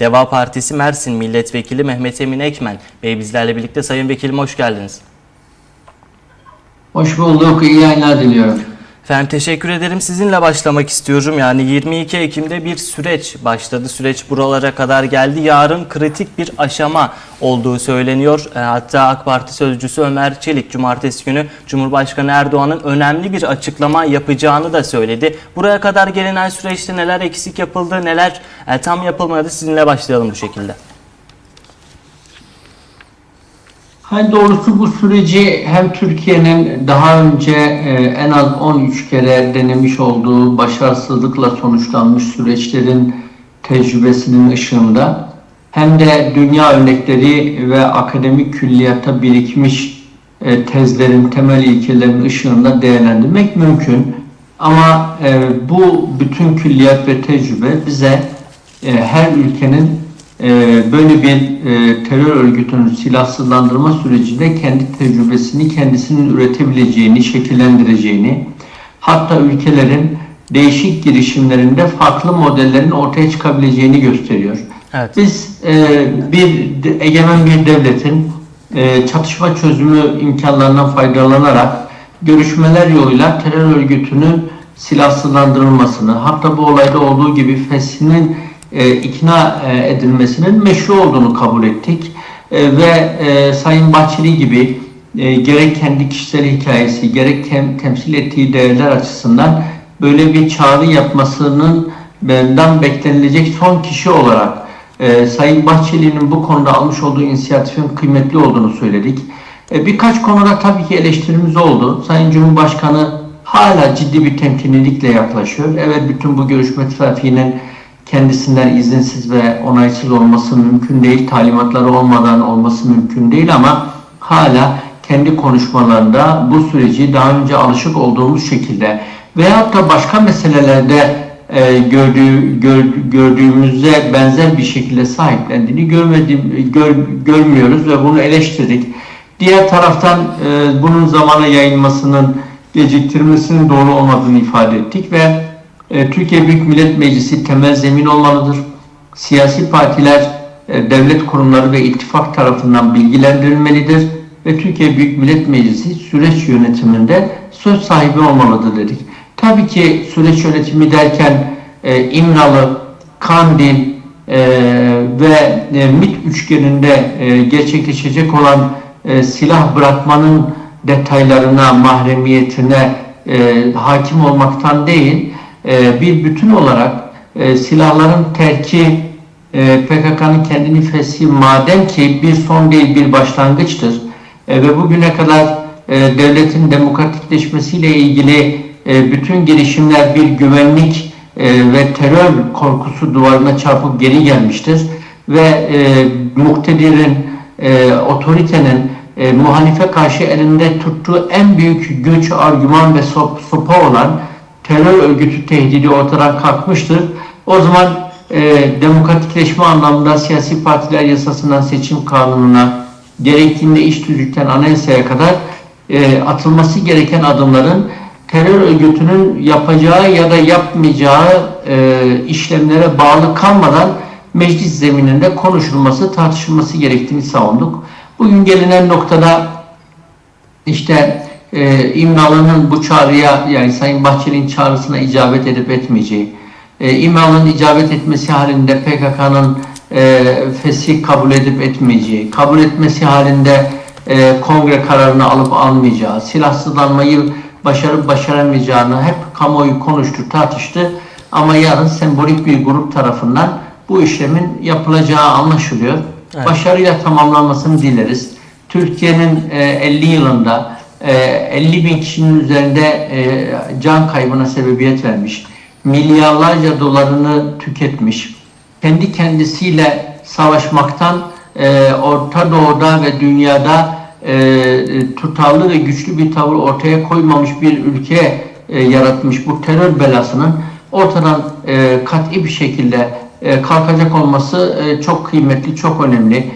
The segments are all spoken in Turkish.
Deva Partisi Mersin Milletvekili Mehmet Emin Ekmen Bey bizlerle birlikte. Sayın Vekilim hoş geldiniz. Hoş bulduk. İyi yayınlar diliyorum. Efendim teşekkür ederim. Sizinle başlamak istiyorum. Yani 22 Ekim'de bir süreç başladı. Süreç buralara kadar geldi. Yarın kritik bir aşama olduğu söyleniyor. E, Hatta AK Parti sözcüsü Ömer Çelik cumartesi günü Cumhurbaşkanı Erdoğan'ın önemli bir açıklama yapacağını da söyledi. Buraya kadar gelinen süreçte neler eksik yapıldı, neler e, tam yapılmadı sizinle başlayalım bu şekilde. Hayır doğrusu bu süreci hem Türkiye'nin daha önce e, en az 13 kere denemiş olduğu başarısızlıkla sonuçlanmış süreçlerin tecrübesinin ışığında hem de dünya örnekleri ve akademik külliyata birikmiş e, tezlerin temel ilkelerinin ışığında değerlendirmek mümkün. Ama e, bu bütün külliyat ve tecrübe bize her ülkenin böyle bir e, terör örgütünün silahsızlandırma sürecinde kendi tecrübesini kendisinin üretebileceğini, şekillendireceğini, hatta ülkelerin değişik girişimlerinde farklı modellerin ortaya çıkabileceğini gösteriyor. Evet. Biz e, bir egemen bir devletin e, çatışma çözümü imkanlarından faydalanarak görüşmeler yoluyla terör örgütünün silahsızlandırılmasını, hatta bu olayda olduğu gibi feshinin e, ikna e, edilmesinin meşru olduğunu kabul ettik. E, ve e, Sayın Bahçeli gibi e, gerek kendi kişisel hikayesi, gerek tem- temsil ettiği değerler açısından böyle bir çağrı yapmasının benden beklenilecek son kişi olarak e, Sayın Bahçeli'nin bu konuda almış olduğu inisiyatifin kıymetli olduğunu söyledik. E, birkaç konuda tabii ki eleştirimiz oldu. Sayın Cumhurbaşkanı hala ciddi bir temkinlilikle yaklaşıyor. Evet bütün bu görüşme trafiğinin kendisinden izinsiz ve onaysız olması mümkün değil. Talimatları olmadan olması mümkün değil ama hala kendi konuşmalarında bu süreci daha önce alışık olduğumuz şekilde veyahut da başka meselelerde e, gördüğü, gör, gördüğümüze benzer bir şekilde sahiplendiğini görmedim, gör, görmüyoruz ve bunu eleştirdik. Diğer taraftan e, bunun zamana yayılmasının geciktirmesinin doğru olmadığını ifade ettik ve Türkiye Büyük Millet Meclisi temel zemin olmalıdır. Siyasi partiler, e, devlet kurumları ve ittifak tarafından bilgilendirilmelidir ve Türkiye Büyük Millet Meclisi süreç yönetiminde söz sahibi olmalıdır dedik. Tabii ki süreç yönetimi derken e, İmralı, Kandil e, ve e, MİT üçgeninde e, gerçekleşecek olan e, silah bırakmanın detaylarına, mahremiyetine e, hakim olmaktan değil, e, bir bütün olarak e, silahların terki e, PKK'nın kendini feshi madem ki bir son değil bir başlangıçtır. E, ve bugüne kadar e, devletin demokratikleşmesiyle ilgili e, bütün girişimler bir güvenlik e, ve terör korkusu duvarına çarpıp geri gelmiştir. Ve e, muktedirin, e, otoritenin e, muhalife karşı elinde tuttuğu en büyük güç, argüman ve sop- sopa olan terör örgütü tehdidi ortadan kalkmıştır. O zaman e, demokratikleşme anlamında siyasi partiler yasasından seçim kanununa, gerektiğinde iş tüzükten anayasaya kadar e, atılması gereken adımların terör örgütünün yapacağı ya da yapmayacağı e, işlemlere bağlı kalmadan meclis zemininde konuşulması, tartışılması gerektiğini savunduk. Bugün gelinen noktada işte e, İmralı'nın bu çağrıya yani Sayın Bahçeli'nin çağrısına icabet edip etmeyeceği, e, İmralı'nın icabet etmesi halinde PKK'nın e, fesih kabul edip etmeyeceği, kabul etmesi halinde e, kongre kararını alıp almayacağı, silahsızlanmayı başarıp başaramayacağını hep kamuoyu konuştu, tartıştı. Ama yarın sembolik bir grup tarafından bu işlemin yapılacağı anlaşılıyor. Evet. Başarıyla tamamlanmasını dileriz. Türkiye'nin e, 50 yılında 50 bin kişinin üzerinde e, can kaybına sebebiyet vermiş, milyarlarca dolarını tüketmiş, kendi kendisiyle savaşmaktan e, Orta Doğu'da ve dünyada e, tutarlı ve güçlü bir tavır ortaya koymamış bir ülke yaratmış bu terör belasının ortadan kat'i bir şekilde kalkacak olması çok kıymetli, çok önemli.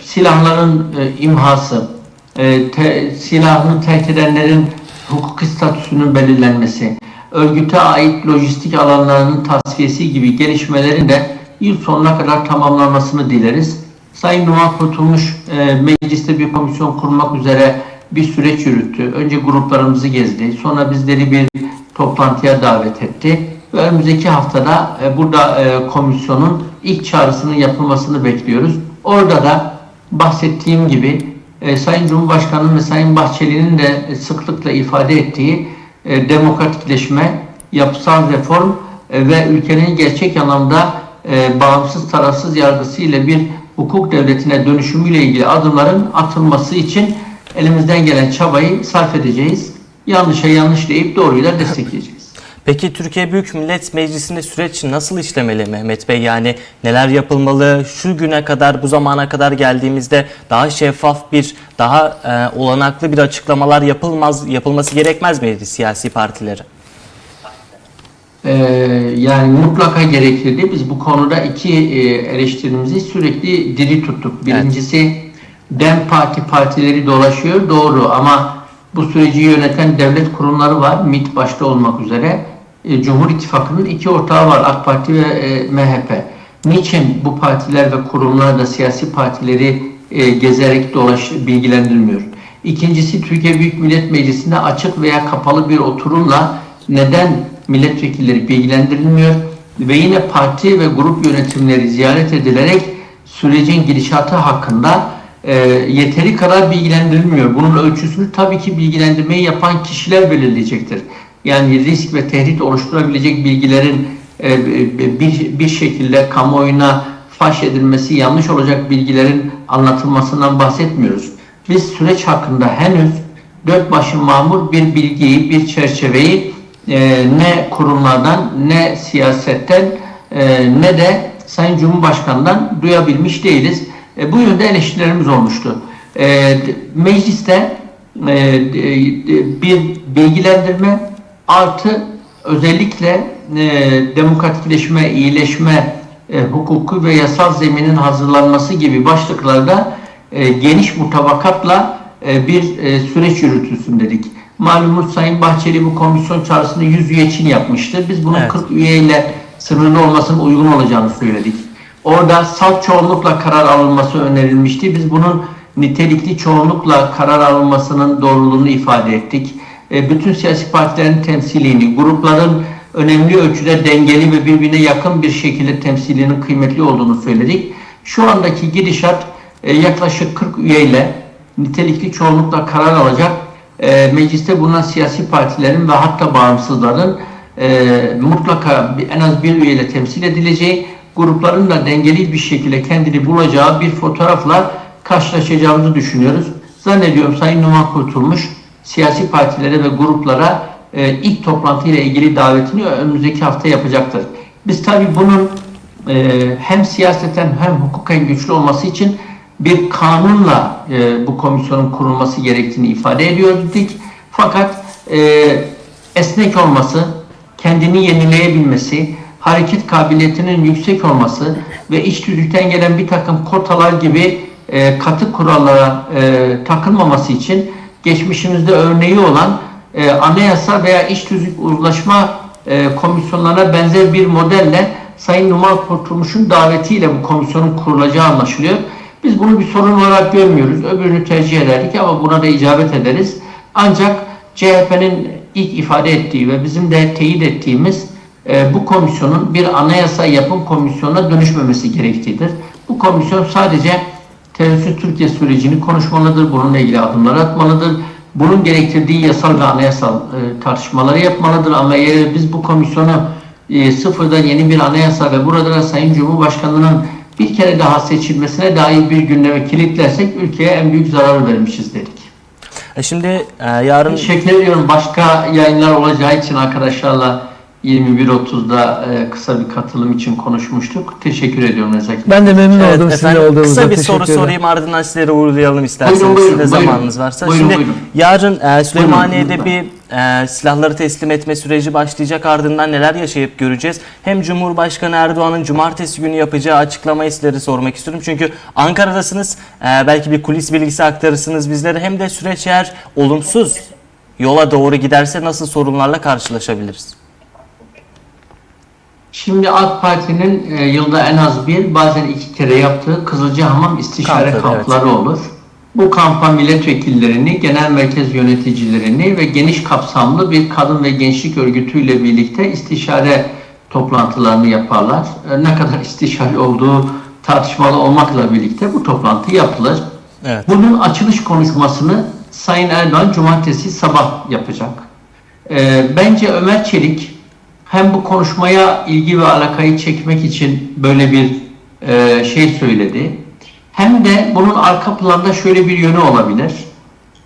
Silahların imhası, e, te, silahını terk edenlerin hukuki statüsünün belirlenmesi, örgüte ait lojistik alanlarının tasfiyesi gibi gelişmelerin de yıl sonuna kadar tamamlanmasını dileriz. Sayın Numan Kurtulmuş e, mecliste bir komisyon kurmak üzere bir süreç yürüttü. Önce gruplarımızı gezdi. Sonra bizleri bir toplantıya davet etti. Ve önümüzdeki haftada e, burada e, komisyonun ilk çağrısının yapılmasını bekliyoruz. Orada da bahsettiğim gibi e, Sayın Cumhurbaşkanı'nın ve Sayın Bahçeli'nin de e, sıklıkla ifade ettiği e, demokratikleşme, yapısal reform e, ve ülkenin gerçek anlamda e, bağımsız tarafsız yargısı ile bir hukuk devletine dönüşümüyle ilgili adımların atılması için elimizden gelen çabayı sarf edeceğiz. Yanlışa yanlış deyip doğruyu da destekleyeceğiz. Peki Türkiye Büyük Millet Meclisi'nde süreç nasıl işlemeli Mehmet Bey? Yani neler yapılmalı? Şu güne kadar, bu zamana kadar geldiğimizde daha şeffaf bir, daha e, olanaklı bir açıklamalar yapılmaz, yapılması gerekmez miydi siyasi partilere? Ee, yani mutlaka gerekirdi. Biz bu konuda iki e, eleştirimizi sürekli diri tuttuk. Birincisi DEM Parti partileri dolaşıyor doğru ama bu süreci yöneten devlet kurumları var. MİT başta olmak üzere. E, Cumhur İttifakı'nın iki ortağı var AK Parti ve e, MHP. Niçin bu partiler ve kurumlar da siyasi partileri e, gezerek dolaş bilgilendirmiyor? İkincisi Türkiye Büyük Millet Meclisi'nde açık veya kapalı bir oturumla neden milletvekilleri bilgilendirilmiyor ve yine parti ve grup yönetimleri ziyaret edilerek sürecin gidişatı hakkında e, yeteri kadar bilgilendirilmiyor. Bunun ölçüsünü tabii ki bilgilendirmeyi yapan kişiler belirleyecektir. Yani risk ve tehdit oluşturabilecek bilgilerin e, bir, bir şekilde kamuoyuna faş edilmesi, yanlış olacak bilgilerin anlatılmasından bahsetmiyoruz. Biz süreç hakkında henüz dört başı mamur bir bilgiyi, bir çerçeveyi e, ne kurumlardan, ne siyasetten, e, ne de Sayın Cumhurbaşkanı'ndan duyabilmiş değiliz. E, bu yönde eleştirilerimiz olmuştu. E, mecliste e, d- bir bilgilendirme artı özellikle e, demokratikleşme, iyileşme, e, hukuku ve yasal zeminin hazırlanması gibi başlıklarda e, geniş mutabakatla e, bir e, süreç yürütülsün dedik. Malumunuz Sayın Bahçeli bu komisyon çağrısını 100 üye için yapmıştı. Biz bunun Evet. 40 üyeyle sınırlı olmasının uygun olacağını söyledik. Orada salt çoğunlukla karar alınması önerilmişti. Biz bunun nitelikli çoğunlukla karar alınmasının doğruluğunu ifade ettik. E, bütün siyasi partilerin temsilini, grupların önemli ölçüde dengeli ve birbirine yakın bir şekilde temsilinin kıymetli olduğunu söyledik. Şu andaki gidişat e, yaklaşık 40 üyeyle nitelikli çoğunlukla karar alacak e, mecliste bulunan siyasi partilerin ve hatta bağımsızların mutlaka en az bir üyeyle temsil edileceği, grupların da dengeli bir şekilde kendini bulacağı bir fotoğrafla karşılaşacağımızı düşünüyoruz. Zannediyorum Sayın Numan Kurtulmuş siyasi partilere ve gruplara e, ilk toplantıyla ilgili davetini önümüzdeki hafta yapacaktır. Biz tabii bunun e, hem siyaseten hem hukuken güçlü olması için bir kanunla e, bu komisyonun kurulması gerektiğini ifade ediyorduk. Fakat e, esnek olması, kendini yenileyebilmesi, hareket kabiliyetinin yüksek olması ve iç tüzükten gelen bir takım kotalar gibi e, katı kurallara e, takılmaması için geçmişimizde örneği olan e, anayasa veya iç tüzük uzlaşma e, komisyonlarına benzer bir modelle Sayın Numan Kurtulmuş'un davetiyle bu komisyonun kurulacağı anlaşılıyor. Biz bunu bir sorun olarak görmüyoruz. Öbürünü tercih ederdik ama buna da icabet ederiz. Ancak CHP'nin ilk ifade ettiği ve bizim de teyit ettiğimiz e, bu komisyonun bir anayasa yapım komisyonuna dönüşmemesi gerektiğidir. Bu komisyon sadece terörsüz Türkiye sürecini konuşmalıdır, bununla ilgili adımlar atmalıdır. Bunun gerektirdiği yasal ve anayasal e, tartışmaları yapmalıdır ama eğer biz bu komisyonu e, sıfırdan yeni bir anayasa ve burada da Sayın Cumhurbaşkanı'nın bir kere daha seçilmesine dair bir gündeme kilitlersek ülkeye en büyük zarar vermişiz dedik. E şimdi e, yarın Teşekkür ediyorum. Başka yayınlar olacağı için arkadaşlarla 21.30'da e, kısa bir katılım için konuşmuştuk. Teşekkür ediyorum Nezakit. Ben de memnun Evet oldum sizinle olduğumuza. kısa bir soru ederim. sorayım ardından sizleri uğurlayalım isterseniz. Buyurun, buyurun, Sizin de buyurun. zamanınız varsa. Buyurun, Şimdi buyurun. yarın e, Süleymaniye'de Buyurun, bir e, silahları teslim etme süreci başlayacak ardından neler yaşayıp göreceğiz. Hem Cumhurbaşkanı Erdoğan'ın cumartesi günü yapacağı açıklamayı sizlere sormak istiyorum. Çünkü Ankara'dasınız. E, belki bir kulis bilgisi aktarırsınız bizlere. Hem de süreç eğer olumsuz yola doğru giderse nasıl sorunlarla karşılaşabiliriz? Şimdi AK Parti'nin e, yılda en az bir bazen iki kere yaptığı Kızılcahamam istişare Kampları, evet. kampları olur. Bu kampa milletvekillerini, genel merkez yöneticilerini ve geniş kapsamlı bir kadın ve gençlik örgütüyle birlikte istişare toplantılarını yaparlar. E, Ne kadar istişare olduğu tartışmalı olmakla birlikte bu toplantı yapılır. Evet. Bunun açılış konuşmasını Sayın Erdoğan cumartesi sabah yapacak. Ee, bence Ömer Çelik hem bu konuşmaya ilgi ve alakayı çekmek için böyle bir e, şey söyledi. Hem de bunun arka planda şöyle bir yönü olabilir.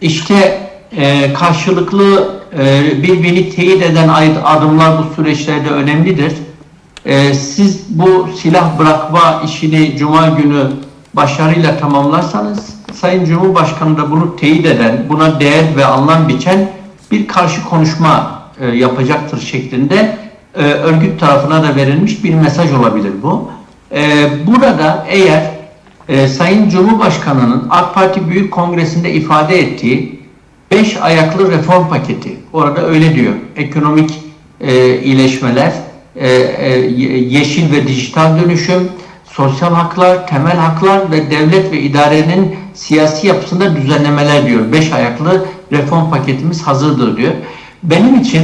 İşte e, karşılıklı e, birbirini teyit eden adımlar bu süreçlerde önemlidir. E, siz bu silah bırakma işini Cuma günü başarıyla tamamlarsanız Sayın Cumhurbaşkanı da bunu teyit eden, buna değer ve anlam biçen bir karşı konuşma e, yapacaktır şeklinde e, örgüt tarafına da verilmiş bir mesaj olabilir bu. E, burada eğer e, Sayın Cumhurbaşkanı'nın AK Parti Büyük Kongresi'nde ifade ettiği beş ayaklı reform paketi, orada öyle diyor, ekonomik e, iyileşmeler, e, e, ye- yeşil ve dijital dönüşüm, sosyal haklar, temel haklar ve devlet ve idarenin siyasi yapısında düzenlemeler diyor. Beş ayaklı reform paketimiz hazırdır diyor. Benim için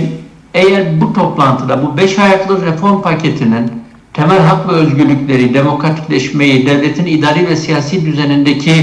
eğer bu toplantıda bu beş ayaklı reform paketinin temel hak ve özgürlükleri, demokratikleşmeyi, devletin idari ve siyasi düzenindeki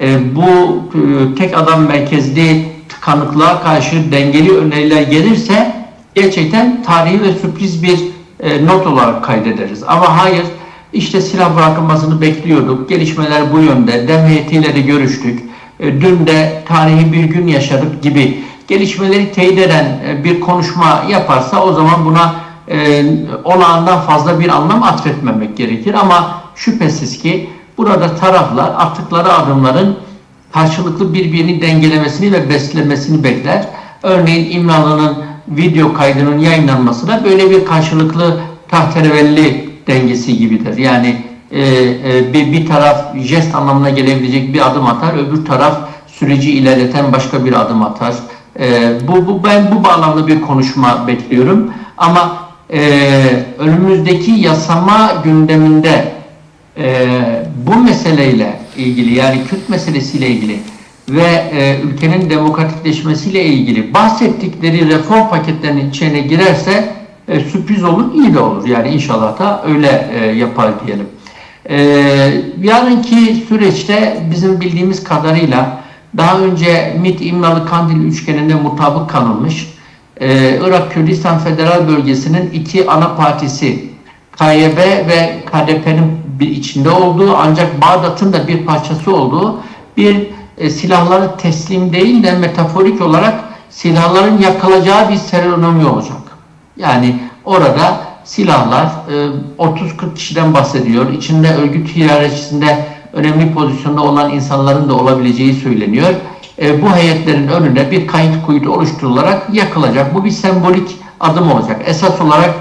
e, bu e, tek adam merkezli tıkanıklığa karşı dengeli öneriler gelirse gerçekten tarihi ve sürpriz bir e, not olarak kaydederiz. Ama hayır işte silah bırakılmasını bekliyorduk. Gelişmeler bu yönde. Dem heyetiyle de görüştük. E, dün de tarihi bir gün yaşadık gibi gelişmeleri teyit eden e, bir konuşma yaparsa o zaman buna e, olağandan fazla bir anlam atfetmemek gerekir. Ama şüphesiz ki burada taraflar attıkları adımların karşılıklı birbirini dengelemesini ve beslemesini bekler. Örneğin İmralı'nın video kaydının yayınlanması da böyle bir karşılıklı tahterevelli dengesi gibidir. Yani e, e, bir, bir taraf jest anlamına gelebilecek bir adım atar, öbür taraf süreci ilerleten başka bir adım atar. E, bu, bu ben bu bağlamda bir konuşma bekliyorum. Ama e, önümüzdeki yasama gündeminde e, bu meseleyle ilgili yani Kürt meselesiyle ilgili ve e, ülkenin demokratikleşmesiyle ilgili bahsettikleri reform paketlerinin içine girerse e, sürpriz olur, iyi de olur. Yani inşallah da öyle e, yapar diyelim. E, yarınki süreçte bizim bildiğimiz kadarıyla daha önce MİT İmralı Kandil üçgeninde mutabık kalınmış. Ee, Irak Kürdistan Federal Bölgesi'nin iki ana partisi KYB ve KDP'nin bir içinde olduğu ancak Bağdat'ın da bir parçası olduğu bir e, silahları teslim değil de metaforik olarak silahların yakılacağı bir seremoni olacak. Yani orada silahlar e, 30-40 kişiden bahsediyor. İçinde örgüt hiyerarşisinde önemli pozisyonda olan insanların da olabileceği söyleniyor. E, bu heyetlerin önünde bir kayıt kuytu oluşturularak yakılacak. Bu bir sembolik adım olacak. Esas olarak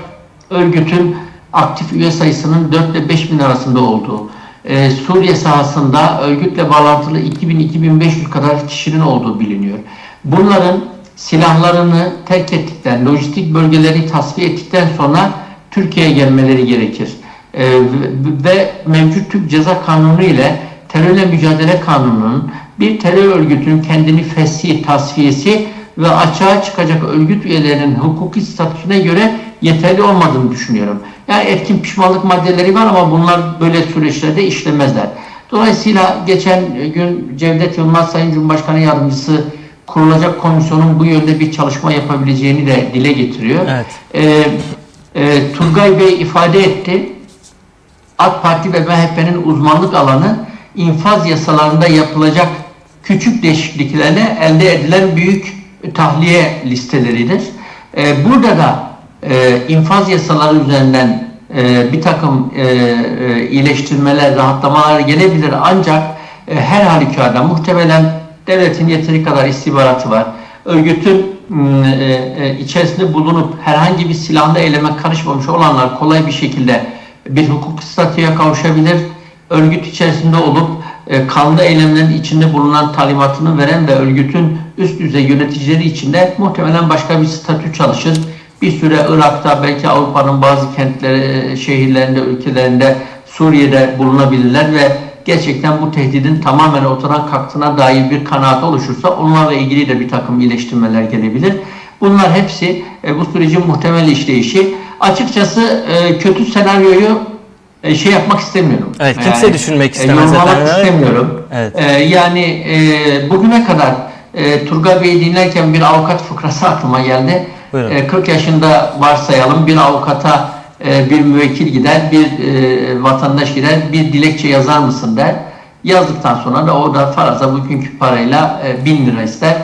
örgütün aktif üye sayısının 4 ile 5 bin arasında olduğu, e, Suriye sahasında örgütle bağlantılı 2000-2500 kadar kişinin olduğu biliniyor. Bunların silahlarını terk ettikten, lojistik bölgeleri tasfiye ettikten sonra Türkiye'ye gelmeleri gerekir. Ee, ve- ve mevcut Türk Ceza Kanunu ile terörle mücadele kanununun bir terör örgütünün kendini fesih, tasfiyesi ve açığa çıkacak örgüt üyelerinin hukuki statüsüne göre yeterli olmadığını düşünüyorum. Yani etkin pişmanlık maddeleri var ama bunlar böyle süreçlerde işlemezler. Dolayısıyla geçen gün Cevdet Yılmaz Sayın Cumhurbaşkanı Yardımcısı kurulacak komisyonun bu yönde bir çalışma yapabileceğini de dile getiriyor. Evet. Ee, e, Turgay Bey ifade etti. AK Parti ve MHP'nin uzmanlık alanı infaz yasalarında yapılacak küçük değişikliklerle elde edilen büyük tahliye listeleridir. Ee, burada da e, infaz yasaları üzerinden e, bir takım e, e, iyileştirmeler, rahatlamalar gelebilir ancak e, her halükarda muhtemelen devletin yeteri kadar istihbaratı var. Örgütün içerisinde bulunup herhangi bir silahlı eyleme karışmamış olanlar kolay bir şekilde bir hukuk statüye kavuşabilir. Örgüt içerisinde olup e, kanlı eylemlerin içinde bulunan talimatını veren ve örgütün üst düzey yöneticileri içinde muhtemelen başka bir statü çalışır. Bir süre Irak'ta belki Avrupa'nın bazı kentleri, şehirlerinde, ülkelerinde, Suriye'de bulunabilirler ve gerçekten bu tehdidin tamamen ortadan kalktığına dair bir kanaat oluşursa onlarla ilgili de bir takım iyileştirmeler gelebilir. Bunlar hepsi e, bu sürecin muhtemel işleyişi. Açıkçası e, kötü senaryoyu e, şey yapmak istemiyorum. Evet, kimse düşünmek istemez e, yorumlamak efendim, evet. istemiyorum. Evet. E, yani e, bugüne kadar e, Turgay Bey'i dinlerken bir avukat fıkrası aklıma geldi. Buyurun. E, 40 yaşında varsayalım bir avukata e, bir müvekkil gider, bir e, vatandaş gider, bir dilekçe yazar mısın der. Yazdıktan sonra da o da faraza bugünkü parayla e, 1000 lira ister.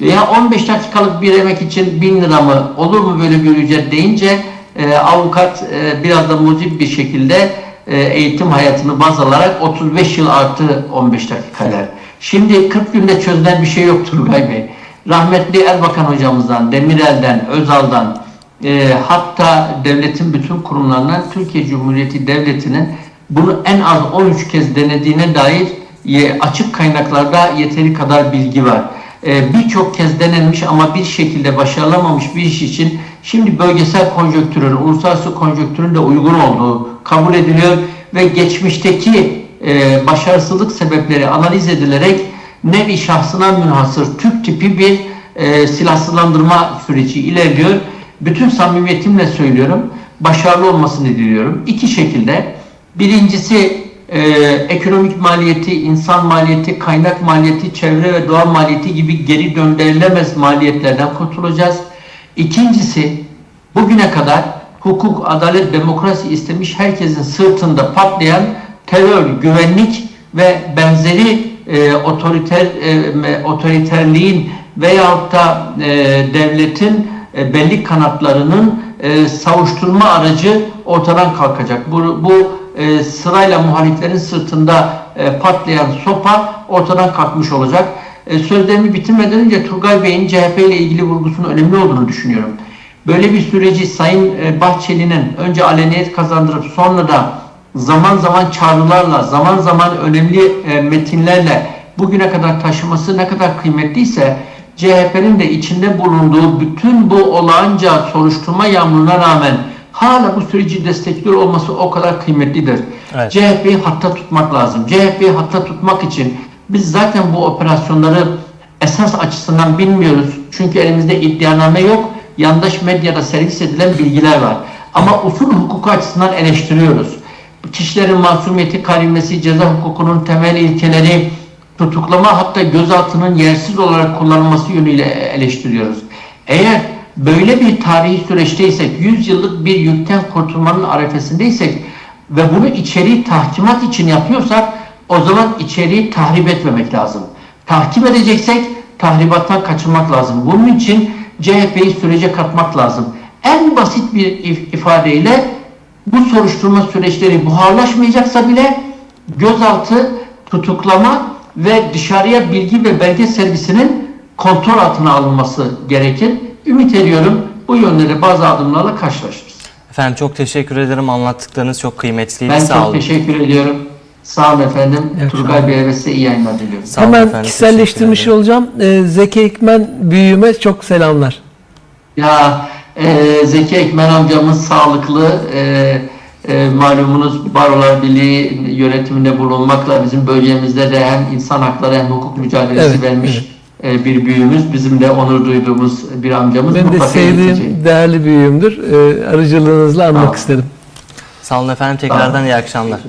Ya 15 dakikalık bir emek için 1000 lira mı olur mu böyle bir ücret deyince e, avukat e, biraz da mucib bir şekilde e, eğitim hayatını baz alarak 35 yıl artı 15 dakika der. Şimdi 40 günde çözülen bir şey yok Turgay Bey. Rahmetli Erbakan hocamızdan, Demirel'den, Özal'dan e, hatta devletin bütün kurumlarından Türkiye Cumhuriyeti Devleti'nin bunu en az 13 kez denediğine dair açık kaynaklarda yeteri kadar bilgi var. E, Birçok kez denenmiş ama bir şekilde başarılamamış bir iş için şimdi bölgesel konjonktürün, uluslararası konjonktürün de uygun olduğu kabul ediliyor ve geçmişteki e, başarısızlık sebepleri analiz edilerek nevi şahsına münhasır Türk tipi bir e, silahsızlandırma süreci ilerliyor. Bütün samimiyetimle söylüyorum. Başarılı olmasını diliyorum. İki şekilde. Birincisi e, ekonomik maliyeti, insan maliyeti, kaynak maliyeti, çevre ve doğa maliyeti gibi geri döndürülemez maliyetlerden kurtulacağız. İkincisi bugüne kadar hukuk, adalet, demokrasi istemiş herkesin sırtında patlayan terör, güvenlik ve benzeri e, otoriter e, otoriterliğin veyahut da e, devletin e, belli kanatlarının e, savuşturma aracı ortadan kalkacak. Bu, bu e, sırayla muhaliflerin sırtında e, patlayan sopa ortadan kalkmış olacak. E, sözlerimi bitirmeden önce Turgay Bey'in CHP ile ilgili vurgusunun önemli olduğunu düşünüyorum. Böyle bir süreci Sayın e, Bahçeli'nin önce aleniyet kazandırıp sonra da zaman zaman çağrılarla, zaman zaman önemli e, metinlerle bugüne kadar taşıması ne kadar kıymetliyse CHP'nin de içinde bulunduğu bütün bu olağanca soruşturma yağmuruna rağmen hala bu süreci destekliyor olması o kadar kıymetlidir. Evet. CHP'yi hatta tutmak lazım. CHP'yi hatta tutmak için biz zaten bu operasyonları esas açısından bilmiyoruz. Çünkü elimizde iddianame yok. Yandaş medyada servis edilen bilgiler var. Ama usul hukuku açısından eleştiriyoruz. Kişilerin masumiyeti karinmesi, ceza hukukunun temel ilkeleri, tutuklama hatta gözaltının yersiz olarak kullanılması yönüyle eleştiriyoruz. Eğer böyle bir tarihi süreçteysek, 100 yıllık bir yükten kurtulmanın arefesindeysek ve bunu içeriği tahkimat için yapıyorsak o zaman içeriği tahrip etmemek lazım. Tahkim edeceksek tahribattan kaçınmak lazım. Bunun için CHP'yi sürece katmak lazım. En basit bir if- ifadeyle bu soruşturma süreçleri buharlaşmayacaksa bile gözaltı, tutuklama ve dışarıya bilgi ve belge servisinin kontrol altına alınması gerekir. Ümit ediyorum bu yönde de bazı adımlarla karşılaşırız. Efendim çok teşekkür ederim. Anlattıklarınız çok kıymetliydi. Ben Sağ çok olun. teşekkür ediyorum. Sağ olun efendim. İyi Turgay ve size iyi yayınlar diliyorum. Sağ olun Hemen efendim, kişiselleştirmiş olacağım. Ee, Zeki Ekmen büyüğüme çok selamlar. Ya e, Zeki Ekmen amcamız sağlıklı e, e, malumunuz Barolar Birliği yönetiminde bulunmakla bizim bölgemizde de hem insan hakları hem hukuk mücadelesi Evet, vermiş e, bir büyüğümüz. Bizim de onur duyduğumuz bir amcamız. Benim de Mutlaka sevdiğim iletici. değerli büyüğümdür. Ee, aracılığınızla anmak Tamam. istedim. Sağ olun efendim. Tekrardan iyi akşamlar.